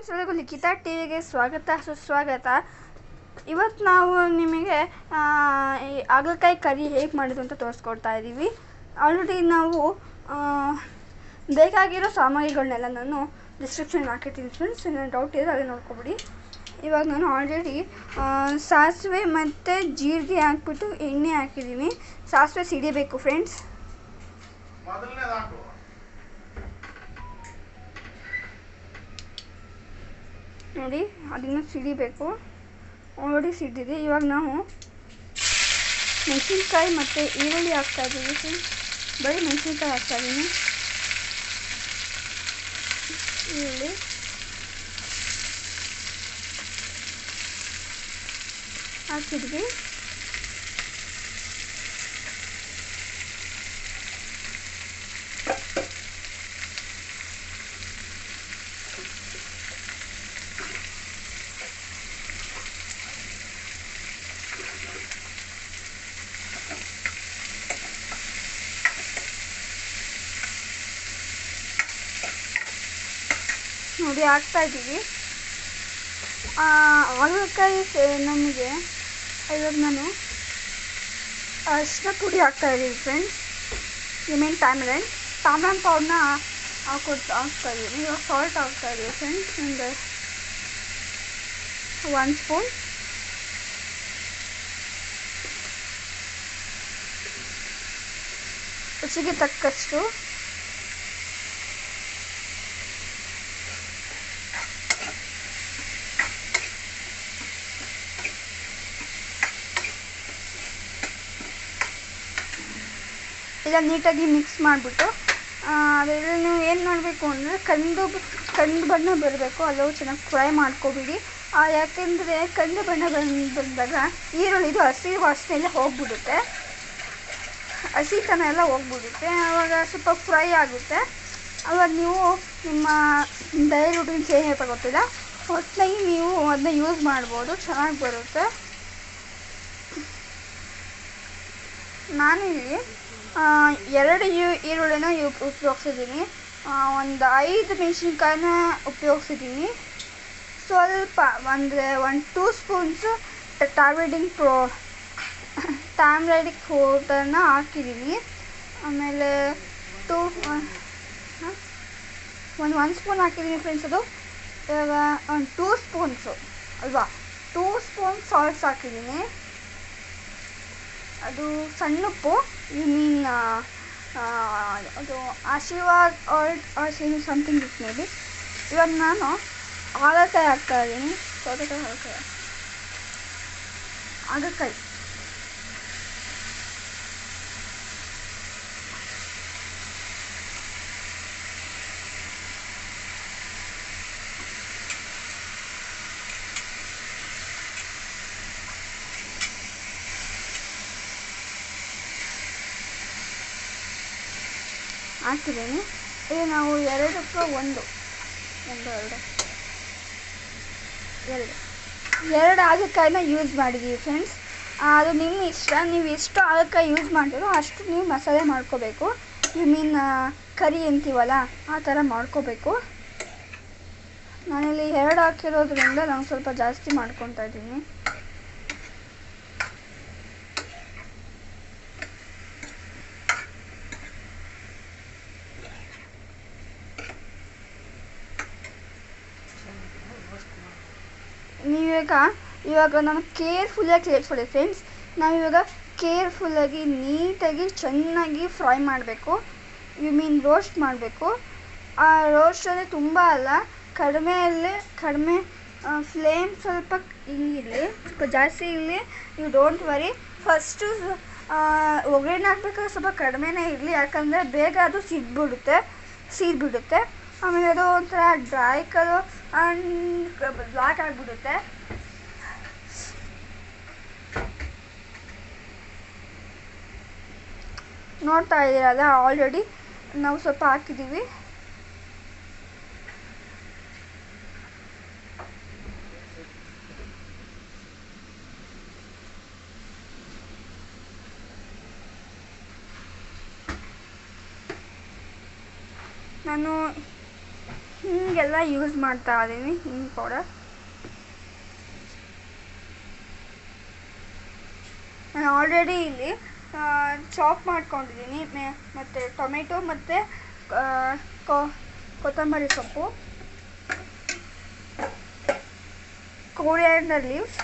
Friends ಎಲ್ಲರಿಗೂ ಲಿಖಿತ ಟಿವಿಗೆ ಸ್ವಾಗತ, ಸುಸ್ವಾಗತ. ಇವತ್ತು ನಾವು ನಿಮಗೆ ಹಾಗಲಕಾಯಿ ಕರಿ ಹೇಗೆ ಮಾಡೋದು ಅಂತ ತೋರಿಸ್ಕೊಡ್ತಾ ಇದ್ದೀವಿ ಆಲ್ರೆಡಿ ನಾವು ಬೇಕಾಗಿರೋ ಸಾಮಗ್ರಿಗಳನ್ನೆಲ್ಲ ನಾನು ಡಿಸ್ಕ್ರಿಪ್ಷನ್ ಹಾಕಿರ್ತೀನಿ ಫ್ರೆಂಡ್ಸ್ ಏನಾದ್ರು ಡೌಟ್ ಇದೆ ಅದೇ ನೋಡ್ಕೊಬಿಡಿ. ಇವಾಗ ನಾನು ಆಲ್ರೆಡಿ ಸಾಸಿವೆ ಮತ್ತು ಜೀರಿಗೆ ಹಾಕ್ಬಿಟ್ಟು ಎಣ್ಣೆ ಹಾಕಿದ್ದೀನಿ. ಸಾಸಿವೆ ಸಿಡಿಬೇಕು ಫ್ರೆಂಡ್ಸ್ ನೋಡಿ ಅದನ್ನು ಸಿಡಿಬೇಕು ಆಲ್ರೆಡಿ ಸಿಡಿದೆ ಇವಾಗ ನಾವು ಮೆಣಸಿನ್ಕಾಯಿ ಮತ್ತು ಈರುಳ್ಳಿ ಹಾಕ್ತಾ ಇದ್ದೀವಿ ಫ್ರೆಂಡ್ಸ್. ಬರೀ ಮೆಣಸಿನ್ಕಾಯಿ ಹಾಕ್ತಾ ಇದ್ದೀನಿ. ಈರುಳ್ಳಿ. ಹಾಕಿದ್ವಿ. ನೋಡಿ ಹಾಕ್ತಾ ಇದ್ದೀವಿ. ಹಾಗಲಕಾಯಿ ನಮಗೆ ಇವಾಗ ನಾನು. ಅರಿಶಿನ ಪುಡಿ ಹಾಕ್ತಾ ಇದ್ದೀವಿ ಫ್ರೆಂಡ್ಸ್ ಯು ಮೀನ್ ಟ್ಯಾಮ್ರನ್ ಟ್ಯಾಮ್ರನ್ ಪೌಡ್ನ ಹಾಕೊಟ್ಟು ಹಾಕ್ತಾ ಇದ್ದೀನಿ ಇವಾಗ ಸಾಲ್ಟ್ ಹಾಕ್ತಾ ಇದ್ದೀವಿ ಫ್ರೆಂಡ್ಸ್ ಒಂದು ಒನ್ ಸ್ಪೂನ್ ರುಚಿಗೆ ತಕ್ಕಷ್ಟು ಇಲ್ಲ ನೀಟಾಗಿ ಮಿಕ್ಸ್ ಮಾಡಿಬಿಟ್ಟು ಅದರಲ್ಲಿ ನೀವು ಏನು ಮಾಡಬೇಕು ಅಂದರೆ ಕಂದು ಕಂದು ಬಣ್ಣ ಬರಬೇಕು. ಅಲ್ಲವೂ ಚೆನ್ನಾಗಿ ಫ್ರೈ ಮಾಡ್ಕೊಬಿಡಿ. ಯಾಕೆಂದರೆ ಕಂದು ಬಣ್ಣ ಬಂದು, ಬಂದಾಗ ಈರುಳ್ಳಿದು ಹಸಿ ವಾಸನೆ ಎಲ್ಲ ಹೋಗ್ಬಿಡುತ್ತೆ ಹಸಿತನ ಎಲ್ಲ ಹೋಗ್ಬಿಡುತ್ತೆ. ಆವಾಗ ಸ್ವಲ್ಪ ಫ್ರೈ ಆಗುತ್ತೆ. ಆವಾಗ ನೀವು ನಿಮ್ಮ ಡೈಲಿ ರುಟೀನ್ ಚೇಂಜ್ ಆಯ್ತಾ ಗೊತ್ತಿಲ್ಲ? ಒಟ್ಟಿನಾಗಿ ನೀವು ಅದನ್ನ ಯೂಸ್ ಮಾಡ್ಬೋದು. ಚೆನ್ನಾಗಿ ಬರುತ್ತೆ. ನಾನಿಲ್ಲಿ ಎರಡು ಈರುಳ್ಳಿನ ಉಪಯೋಗಿಸಿದ್ದೀನಿ. ಒಂದು ಐದು ಮೆಣಸಿನ್ಕಾಯಿನ ಉಪಯೋಗ್ಸಿದ್ದೀನಿ. ಸ್ವಲ್ಪ ಅಂದರೆ ಒಂದು ಟೂ ಸ್ಪೂನ್ಸ್ ಟಾರ್ವೆಡಿಂಗ್ ಪ್ರೋ ಟ್ಯಾಮ್ರೈಡಿಕ್ ಪೌಡರ್ನ ಹಾಕಿದ್ದೀನಿ. ಆಮೇಲೆ ಟೂ ಒಂದು ಒನ್ ಸ್ಪೂನ್ ಹಾಕಿದ್ದೀನಿ ಫ್ರೆಂಡ್ಸ್ ಅದು. ಇವಾಗ ಒಂದು ಟೂ ಸ್ಪೂನ್ಸು, ಅಲ್ವಾ? ಟೂ ಸ್ಪೂನ್ ಸಾಲ್ಟ್ಸ್ ಹಾಕಿದ್ದೀನಿ. ಅದು ಸಣ್ಣ ಉಪ್ಪು ಯು ಮೀನ್ ಅದು ಆಶೀರ್ವಾದ್ ಆಲ್ಟ್ ಆಶೀರ್ ಸಮಥಿಂಗ್ ಇಟ್ ಮೇ ಬಿ ಇವಾಗ ನಾನು ಹಾಗಲಕಾಯಿ ಹಾಕ್ತಾ ಇದ್ದೀನಿ. ಸೌತೆಕಾಯಿ ಹಾಗಲಕಾಯಿ. ಹಾಗಲಕಾಯಿ. ಹಾಕಿದ್ದೀನಿ. ಇದು ನಾವು ಎರಡಕ್ಕೆ ಒಂದು. ಒಂದು, ಎರಡು. ಎರಡು. ಎರಡು ಹಾಗಲಕಾಯಿನ ಯೂಸ್ ಮಾಡಿದ್ದೀವಿ ಫ್ರೆಂಡ್ಸ್ ಅದು ನಿಮ್ಮ ಇಷ್ಟ, ನೀವು ಎಷ್ಟು ಹಾಗಲಕಾಯಿ ಯೂಸ್ ಮಾಡ್ತೀರೋ ಅಷ್ಟು ನೀವು ಮಸಾಲೆ ಮಾಡ್ಕೋಬೇಕು. ಯು ಮೀನ್ ಕರಿ ಅಂತೀವಲ್ಲ, ಆ ಥರ ಮಾಡ್ಕೋಬೇಕು. ನಾನಿಲ್ಲಿ ಎರಡು ಹಾಕಿರೋದ್ರಿಂದ ನಾನು ಸ್ವಲ್ಪ ಜಾಸ್ತಿ ಮಾಡ್ಕೊತಾ ಇದ್ದೀನಿ ನೀವಿವಾಗ ಇವಾಗ ನಾನು ಕೇರ್ಫುಲ್ಲಾಗಿ ಸೇರಿಸ್ಕೊಳ್ಳಿ ಫ್ರೆಂಡ್ಸ್ ನಾವಿವಾಗ ಕೇರ್ಫುಲ್ಲಾಗಿ ನೀಟಾಗಿ ಚೆನ್ನಾಗಿ ಫ್ರೈ ಮಾಡಬೇಕು. ಯು ಮೀನ್ ರೋಸ್ಟ್ ಮಾಡಬೇಕು. ಆ ರೋಸ್ಟ್ ಅಂದರೆ ತುಂಬ ಅಲ್ಲ ಕಡಿಮೆಯಲ್ಲೇ ಕಡಿಮೆ ಫ್ಲೇಮ್ ಸ್ವಲ್ಪ ಹಿಂಗಿರಲಿ ಸ್ವಲ್ಪ ಜಾಸ್ತಿ ಇರಲಿ ಯು ಡೋಂಟ್ ವರಿ ಫಸ್ಟು ಒಗ್ಗರಣೆ ಹಾಕ್ಬೇಕಾದ್ರೆ ಸ್ವಲ್ಪ ಕಡಿಮೆನೇ ಇರಲಿ, ಯಾಕಂದರೆ ಬೇಗ ಅದು ಸಿಡ್ಬಿಡುತ್ತೆ ಸೀದ್ಬಿಡುತ್ತೆ ಆಮೇಲೆ ಅದು ಒಂಥರ ಡ್ರೈ ಕಲರ್ ಆ್ಯಂಡ್ ಬ್ಲ್ಯಾಕ್ ಆಗಿಬಿಡುತ್ತೆ. ನೋಡ್ತಾ ಇದ್ದೀರಲ್ಲ ಆಲ್ರೆಡಿ ನಾವು ಸ್ವಲ್ಪ ಹಾಕಿದ್ದೀವಿ. ನಾನು ಹೀಗೆಲ್ಲ ಯೂಸ್ ಮಾಡ್ತಾ ಇದ್ದೀನಿ, ಹಿಂಗೆ ಪೌಡರ್ ನಾನು ಆಲ್ರೆಡಿ ಇಲ್ಲಿ ಚಾಪ್ ಮಾಡ್ಕೊಂಡಿದ್ದೀನಿ ಮೆ- ಮತ್ತು ಟೊಮೆಟೊ ಮತ್ತು ಕೊತ್ತಂಬರಿ ಸೊಪ್ಪು. ಕೋರಿಯಾಂಡರ್ ಲೀವ್ಸ್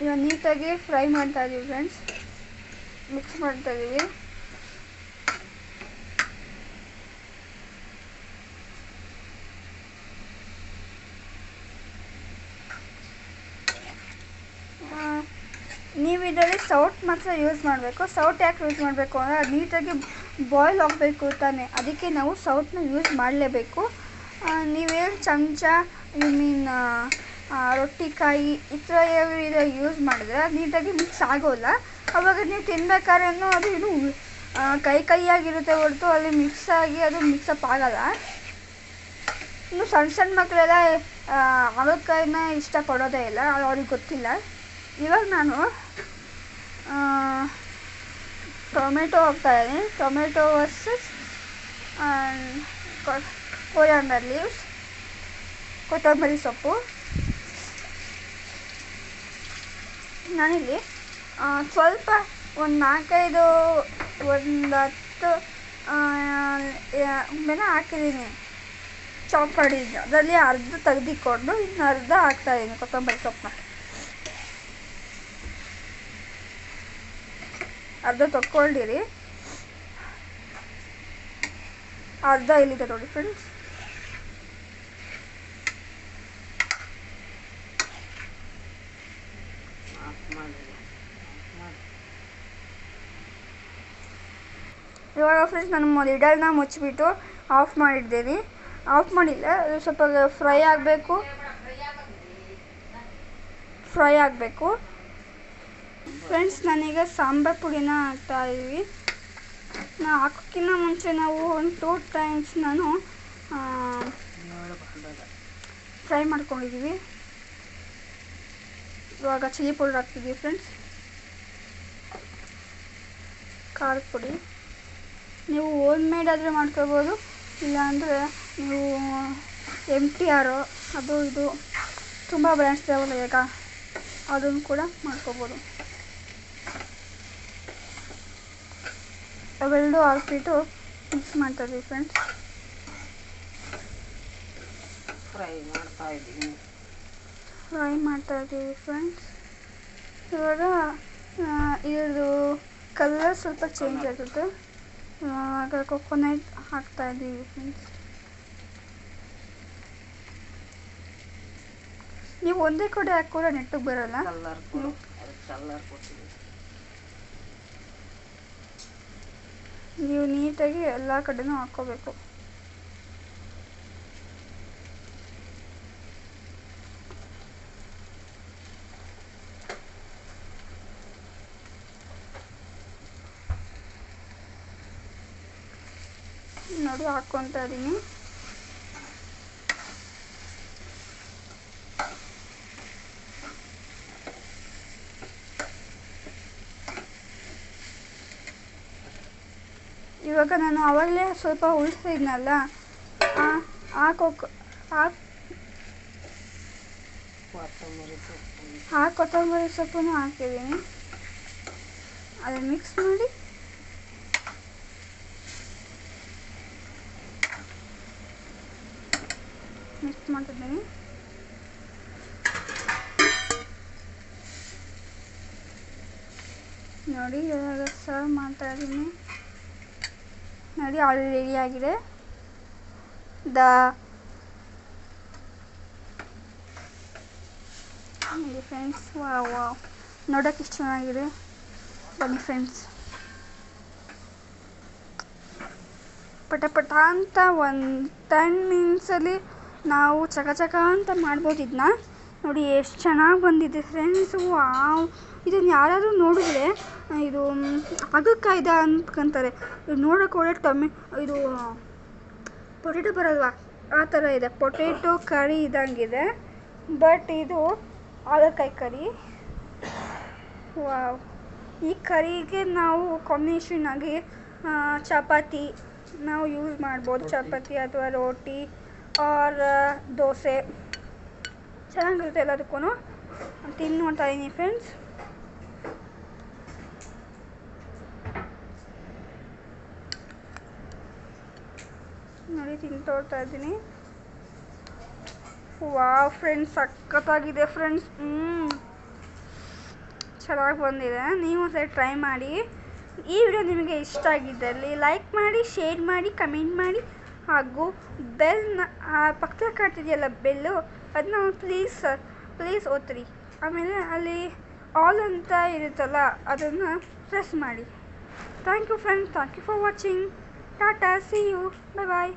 ಇವಾಗ ನೀಟಾಗಿ ಫ್ರೈ ಮಾಡ್ತಾ ಇದ್ದೀವಿ ಫ್ರೆಂಡ್ಸ್ ಮಿಕ್ಸ್ ಮಾಡ್ತಾ ಇದೀವಿ ಆ, ನೀವು ಇದರಲ್ಲಿ ಸೌಟ್ ಮಾತ್ರ ಯೂಸ್ ಮಾಡಬೇಕು. ಸೌಟ್ ಯಾಕೆ ಯೂಸ್ ಮಾಡಬೇಕು ಅಂದರೆ ಅದು ನೀಟಾಗಿ ಬಾಯ್ಲ್ ಆಗಬೇಕು ತಾನೆ. ಅದಕ್ಕೆ ನಾವು ಸೌಟನ್ನ ಯೂಸ್ ಮಾಡಲೇಬೇಕು. ನೀವೇನು ಚಮಚ ಐ ಮೀನ್ ರೊಟ್ಟಿ, ಕಾಯಿ ಈ ಥರ ಇದು ಯೂಸ್ ಮಾಡಿದ್ರೆ ಅದು ನೀಟಾಗಿ ಮಿಕ್ಸ್ ಆಗೋಲ್ಲ. ಅವಾಗ ನೀವು ತಿನ್ಬೇಕಾದ್ರೂ ಅದು ಇದು ಕೈ ಕೈಯಾಗಿರುತ್ತೆ ಹೊರತು ಅಲ್ಲಿ ಮಿಕ್ಸ್ ಆಗಿ ಅದು ಮಿಕ್ಸಪ್ ಆಗಲ್ಲ. ಇನ್ನು ಸಣ್ಣ ಸಣ್ಣ ಮಕ್ಕಳೆಲ್ಲ ಅವಕಾಯಿನ ಇಷ್ಟಪಡೋದೇ ಇಲ್ಲ. ಅವ್ರಿಗೆ ಗೊತ್ತಿಲ್ಲ. ಇವಾಗ ನಾನು ಟೊಮೆಟೊ ಹಾಕ್ತಾ ಇದ್ದೀನಿ ಟೊಮೆಟೊ ವರ್ಸಸ್ ಕೊರಿಯಾಂಡರ್ ಲೀವ್ಸ್ ಕೊತ್ತಂಬರಿ ಸೊಪ್ಪು. ನಾನಿಲ್ಲಿ ಸ್ವಲ್ಪ ಒಂದು ನಾಲ್ಕೈದು, ಒಂದು ಹತ್ತು ಮೇಲೆ ಹಾಕಿದ್ದೀನಿ. ಚಾಪ್ ಮಾಡಿದ್ದೀನಿ. ಅದರಲ್ಲಿ ಅರ್ಧ ತೆಗೆದಿಕೊಂಡು ಇನ್ನು ಅರ್ಧ ಹಾಕ್ತಾಯಿದ್ದೀನಿ ಕೊತ್ತಂಬರಿ ಸೊಪ್ಪನ್ನ. ಅರ್ಧ ತಕ್ಕೊಂಡಿರಿ ಅರ್ಧ ಇಲ್ಲಿದೆ ನೋಡಿ ಫ್ರೆಂಡ್ಸ್ ಇವಾಗ ಫ್ರೆಂಡ್ಸ್ ನಾನು ಲಿಡಲ್ನ ಮುಚ್ಚಿಬಿಟ್ಟು ಆಫ್ ಮಾಡಿದ್ದೀನಿ. ಆಫ್ ಮಾಡಿಲ್ಲ ಅದು ಸ್ವಲ್ಪ ಫ್ರೈ ಆಗಬೇಕು. ಫ್ರೈ ಆಗಬೇಕು. ಫ್ರೆಂಡ್ಸ್ ನಾನೀಗ ಸಾಂಬಾರ್ ಪುಡಿನ ಹಾಕ್ತಾ ಇದ್ದೀವಿ ನಾ ಹಾಕೋಕ್ಕಿಂತ ಮುಂಚೆ ನಾವು ಒಂದು ಟೂ ಟೈಮ್ಸ್ ನಾನು ಫ್ರೈ ಮಾಡ್ಕೊಂಡಿದ್ದೀವಿ ಇವಾಗ ಚಿಲ್ಲಿ ಪೌಡರ್ ಹಾಕ್ತಿದ್ದೀವಿ ಫ್ರೆಂಡ್ಸ್ ಖಾರದ ಪುಡಿ. ನೀವು ಓನ್ ಮೇಡ್ ಆದರೆ ಮಾಡ್ಕೋಬೋದು ಇಲ್ಲಾಂದರೆ ನೀವು ಎಂ ಟಿ ಆರು ಅದು ಇದು, ತುಂಬ ಬ್ರ್ಯಾಂಡ್ಸ್ ಇದಾವಲ್ಲ ಈಗ, ಅದನ್ನು ಕೂಡ ಮಾಡ್ಕೋಬೋದು ಅವೆರಡು ಹಾಕ್ಬಿಟ್ಟು ಮಿಕ್ಸ್ ಮಾಡ್ತಾ ಇದ್ದೀವಿ ಫ್ರೆಂಡ್ಸ್ ಫ್ರೈ ಮಾಡ್ತಾ ಫ್ರೈ ಮಾಡ್ತಾ ಇದ್ದೀವಿ ಫ್ರೆಂಡ್ಸ್ ಇವಾಗ ಇದ್ರದ್ದು ಕಲರ್ ಸ್ವಲ್ಪ ಚೇಂಜ್ ಆಗುತ್ತೆ. ಇವಾಗ ಕೊಕೊನಟ್ ಹಾಕ್ತಾ ಇದ್ದೀವಿ ಫ್ರೆಂಡ್ಸ್ ನೀವು ಒಂದೇ ಕಡೆ ಹಾಕೋದ್ರೆ ನೆಟ್ಟಿಗೆ ಬರಲ್ಲ? ಕಲರ್ ಕೊಡು. ಅದಕ್ಕೆ ನೀವು ನೀಟಾಗಿ ಎಲ್ಲ ಕಡೆನೂ ಹಾಕ್ಕೋಬೇಕು. ನೋಡಿ ಹಾಕ್ಕೊತಾ ಇದ್ದೀನಿ ಇವಾಗ ನಾನು ಅವಾಗಲೇ ಸ್ವಲ್ಪ ಉಳಿಸಿದ್ನಲ್ಲ ಆ ಆ ಕೊತ್ತಂಬರಿ ಸೊಪ್ಪನ್ನು ಹಾಕಿದ್ದೀನಿ. ಅದನ್ನ ಮಿಕ್ಸ್ ಮಾಡಿ. ಮಿಕ್ಸ್ ಮಾಡ್ತಿದ್ದೀನಿ. ನೋಡಿ, ಇವಾಗ ಸರ್ವ್ ಮಾಡ್ತಾ ಇದ್ದೀನಿ. ನೋಡಿ ಆಲ್ ರೆಡಿ ಆಗಿದೆ. ದ ನೋಡಿ ಫ್ರೆಂಡ್ಸ್ ನೋಡೋಕೆ ಇಷ್ಟು ಚೆನ್ನಾಗಿದೆ. ಬನ್ನಿ ಫ್ರೆಂಡ್ಸ್ ಪಟ ಪಟ ಅಂತ ಒಂದು ಟೆನ್ ಮಿನಿಟ್ಸಲ್ಲಿ ನಾವು ಚಕ ಚಕ ಅಂತ ಮಾಡ್ಬೋದು ಇದನ್ನ ನೋಡಿ, ಎಷ್ಟು ಚೆನ್ನಾಗಿ ಬಂದಿದೆ ಫ್ರೆಂಡ್ಸ್ ವಾವ್. ಇದನ್ನು ಯಾರಾದರೂ ನೋಡಿದ್ರೆ ಇದು ಅನ್ಕೊಂತಾರೆ ಇದು ನೋಡೋಕೆ ಒಳ್ಳೆ ಟೊಮೆ ಇದು ಪೊಟೆಟೊ ಬರಲ್ವಾ? ಆ ಥರ ಇದೆ. Potato curry ಇದ್ದಂಗಿದೆ. ಬಟ್ ಇದು ಹಾಗಲಕಾಯಿ ಕರಿ. ವಾವ್. ಈ ಕರಿಗೆ ನಾವು ಕಾಂಬಿನೇಷನ್ ಆಗಿ ಚಪಾತಿ ನಾವು ಯೂಸ್ ಮಾಡ್ಬೋದು. ಚಪಾತಿ ಅಥವಾ ರೋಟಿ ಆರ್ ದೋಸೆ. ಚೆನ್ನಾಗಿರುತ್ತೆ ಎಲ್ಲದಕ್ಕೂ ತಿಂದು ನೋಡ್ತಾ ಇದ್ದೀನಿ ಫ್ರೆಂಡ್ಸ್ ನೋಡಿ ತಿಂದು ತೋರ್ತಾ ಇದ್ದೀನಿ. ವಾ ಫ್ರೆಂಡ್ಸ್ ಸಖತ್ತಾಗಿದೆ ಫ್ರೆಂಡ್ಸ್ ಹ್ಞೂ ಚೆನ್ನಾಗಿ ಬಂದಿದೆ. ನೀವು ಸಹ ಟ್ರೈ ಮಾಡಿ. ಈ ವಿಡಿಯೋ ನಿಮಗೆ ಇಷ್ಟ ಆಗಿದ್ದಲ್ಲಿ ಲೈಕ್ ಮಾಡಿ ಶೇರ್ ಮಾಡಿ ಕಮೆಂಟ್ ಮಾಡಿ, ಹಾಗೂ ಬೆಲ್ನ ಪಕ್ಕದಲ್ಲಿ ಕಾಡ್ತಿದೆಯಲ್ಲ ಬೆಲ್ಲು ಅದನ್ನ ಪ್ಲೀಸ್ ಪ್ಲೀಸ್ ಓದ್ರಿ ಆಮೇಲೆ ಅಲ್ಲಿ ಆಲ್ ಅಂತ ಇರುತ್ತಲ್ಲ, ಅದನ್ನು ಪ್ರೆಸ್ ಮಾಡಿ. Thank you friends thank you for watching tata see you bye bye